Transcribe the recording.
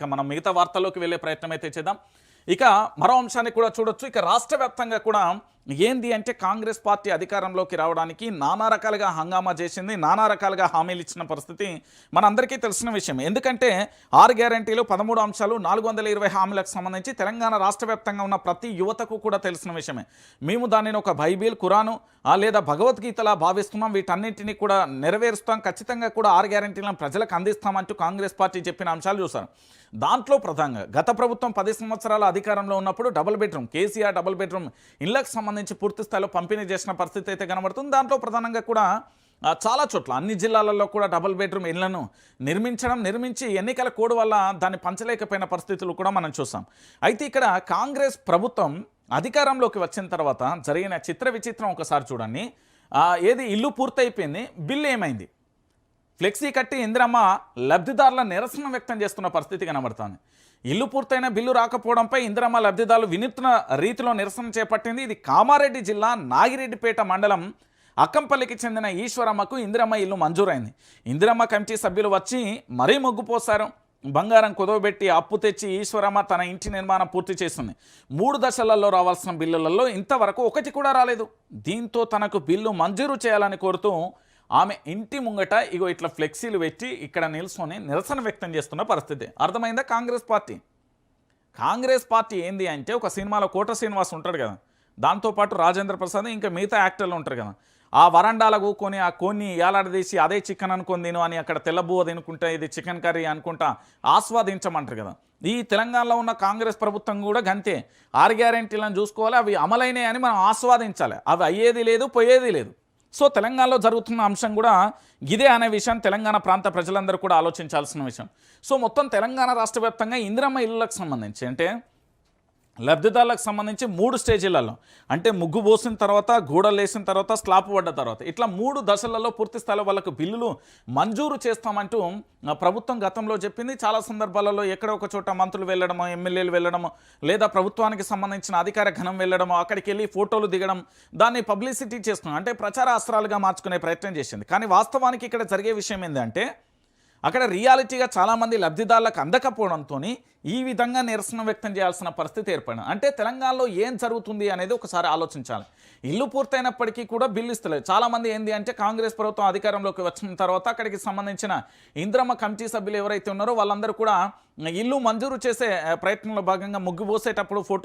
ఇక మనం మిగతా వార్తల్లోకి వెళ్ళే ప్రయత్నం అయితే చేద్దాం. ఇక మరో అంశాన్ని కూడా చూడొచ్చు. ఇక రాష్ట్ర కూడా ఏంది అంటే కాంగ్రెస్ పార్టీ అధికారంలోకి రావడానికి నానా రకాలుగా హంగామా చేసింది నానా రకాలుగా హామీలు ఇచ్చిన పరిస్థితి మనందరికీ తెలిసిన విషయం. ఎందుకంటే ఆరు గ్యారంటీలు పదమూడు అంశాలు నాలుగు వందల ఇరవై హామీలకు సంబంధించి తెలంగాణ రాష్ట్ర వ్యాప్తంగా ఉన్న ప్రతి యువతకు కూడా తెలిసిన విషయమే. మేము దానిని ఒక బైబిల్ కురాను లేదా భగవద్గీతలా భావిస్తున్నాం. వీటన్నింటినీ కూడా నెరవేరుస్తాం. ఖచ్చితంగా కూడా ఆరు గ్యారంటీలను ప్రజలకు అందిస్తామంటూ కాంగ్రెస్ పార్టీ చెప్పిన అంశాలు చూశారు. దాంట్లో ప్రధానంగా గత ప్రభుత్వం పది సంవత్సరాల అధికారంలో ఉన్నప్పుడు double bedroom KCR double bedroom ఇళ్ళకు సంబంధించి పూర్తి స్థాయిలో పంపిణీ చేసిన పరిస్థితి అయితే కనబడుతుంది. దాంట్లో ప్రధానంగా కూడా చాలా చోట్ల అన్ని జిల్లాలలో కూడా డబుల్ బెడ్రూమ్ ఇళ్ళను నిర్మించడం నిర్మించి ఎన్నికల కోడ్ వల్ల దాన్ని పంచలేకపోయిన పరిస్థితులు కూడా మనం చూసాం. అయితే ఇక్కడ కాంగ్రెస్ ప్రభుత్వం అధికారంలోకి వచ్చిన తర్వాత జరిగిన చిత్ర విచిత్రం ఒకసారి చూడండి. ఏది ఇల్లు పూర్తయిపోయింది బిల్లు ఏమైంది? ఫ్లెక్సీ కట్టి ఇందిరమ్మ లబ్ధిదారుల నిరసన వ్యక్తం చేస్తున్న పరిస్థితి కనబడుతోంది. ఇల్లు పూర్తయిన బిల్లు రాకపోవడంపై ఇందిరమ్మ లబ్ధిదారులు వినూత్న రీతిలో నిరసన చేపట్టింది. ఇది కామారెడ్డి జిల్లా నాగిరెడ్డిపేట మండలం అక్కంపల్లికి చెందిన ఈశ్వరమ్మకు ఇందిరమ్మ ఇల్లు మంజూరైంది. ఇందిరమ్మ కమిటీ సభ్యులు వచ్చి మరీ మొగ్గుపోసారు బంగారం కుదవబెట్టి అప్పు తెచ్చి ఈశ్వరమ్మ తన ఇంటి నిర్మాణం పూర్తి చేస్తుంది మూడు దశలలో రావాల్సిన బిల్లులలో ఇంతవరకు ఒకటి కూడా రాలేదు. దీంతో తనకు బిల్లు మంజూరు చేయాలని కోరుతూ ఆమె ఇంటి ముంగట ఇగో ఇట్లా ఫ్లెక్సీలు పెట్టి ఇక్కడ నిల్చొని నిరసన వ్యక్తం చేస్తున్న పరిస్థితి. అర్థమైందా కాంగ్రెస్ పార్టీ? కాంగ్రెస్ పార్టీ ఏంది అంటే ఒక సినిమాలో కోట శ్రీనివాస్ ఉంటాడు కదా. దాంతోపాటు రాజేంద్ర ప్రసాద్ ఇంకా మిగతా యాక్టర్లు ఉంటారు కదా. ఆ వరండాల కూకొని ఆ కొన్ని ఏలాడదీసి అదే చికెన్ అనుకొని తిను అని అక్కడ తెల్లబువ్వ తినుకుంటా ఇది చికెన్ కర్రీ అనుకుంటా ఆస్వాదించమంటారు కదా. ఈ తెలంగాణలో ఉన్న కాంగ్రెస్ ప్రభుత్వం కూడా గంతే. ఆరు గ్యారెంటీలను చూసుకోవాలి అవి అమలైనాయని అని మనం ఆస్వాదించాలి. అవి అయ్యేది లేదు పోయేది లేదు. సో తెలంగాణలో జరుగుతున్న అంశం కూడా ఇదే అనే విషయం తెలంగాణ ప్రాంత ప్రజలందరూ కూడా ఆలోచించాల్సిన విషయం. సో మొత్తం తెలంగాణ రాష్ట్ర వ్యాప్తంగా ఇందిరమ్మ ఇళ్ళకు సంబంధించి అంటే లబ్ధిదారులకు సంబంధించి మూడు స్టేజీలలో అంటే ముగ్గు పోసిన తర్వాత గూడలు వేసిన తర్వాత స్లాప్ పడ్డ తర్వాత. ఇట్లా మూడు దశలలో పూర్తి స్థాయిలో వాళ్ళకు బిల్లులు మంజూరు చేస్తామంటూ ప్రభుత్వం గతంలో చెప్పింది. చాలా సందర్భాలలో ఎక్కడ ఒక చోట మంత్రులు వెళ్ళడము ఎమ్మెల్యేలు వెళ్ళడము లేదా ప్రభుత్వానికి సంబంధించిన అధికార ఘనం వెళ్ళడమో అక్కడికి వెళ్ళి ఫోటోలు దిగడం దాన్ని పబ్లిసిటీ చేస్తున్నాం. అంటే ప్రచార అస్త్రాలుగా మార్చుకునే ప్రయత్నం చేసింది. కానీ వాస్తవానికి ఇక్కడ జరిగే విషయం ఏంటంటే అక్కడ రియాలిటీగా చాలామంది లబ్ధిదారులకు అందకపోవడంతో ఈ విధంగా నిరసన వ్యక్తం చేయాల్సిన పరిస్థితి ఏర్పడింది. అంటే తెలంగాణలో ఏం జరుగుతుంది అనేది ఒకసారి ఆలోచించాలి. ఇల్లు పూర్తయినప్పటికీ కూడా బిల్లు ఇస్తలేదు. చాలామంది ఏంది అంటే కాంగ్రెస్ ప్రభుత్వం అధికారంలోకి వచ్చిన తర్వాత అక్కడికి సంబంధించిన ఇంద్రమ్మ కమిటీ సభ్యులు ఎవరైతే ఉన్నారో వాళ్ళందరూ కూడా ఇల్లు మంజూరు చేసే ప్రయత్నంలో భాగంగా ముగ్గు పోసేటప్పుడు ఫోటో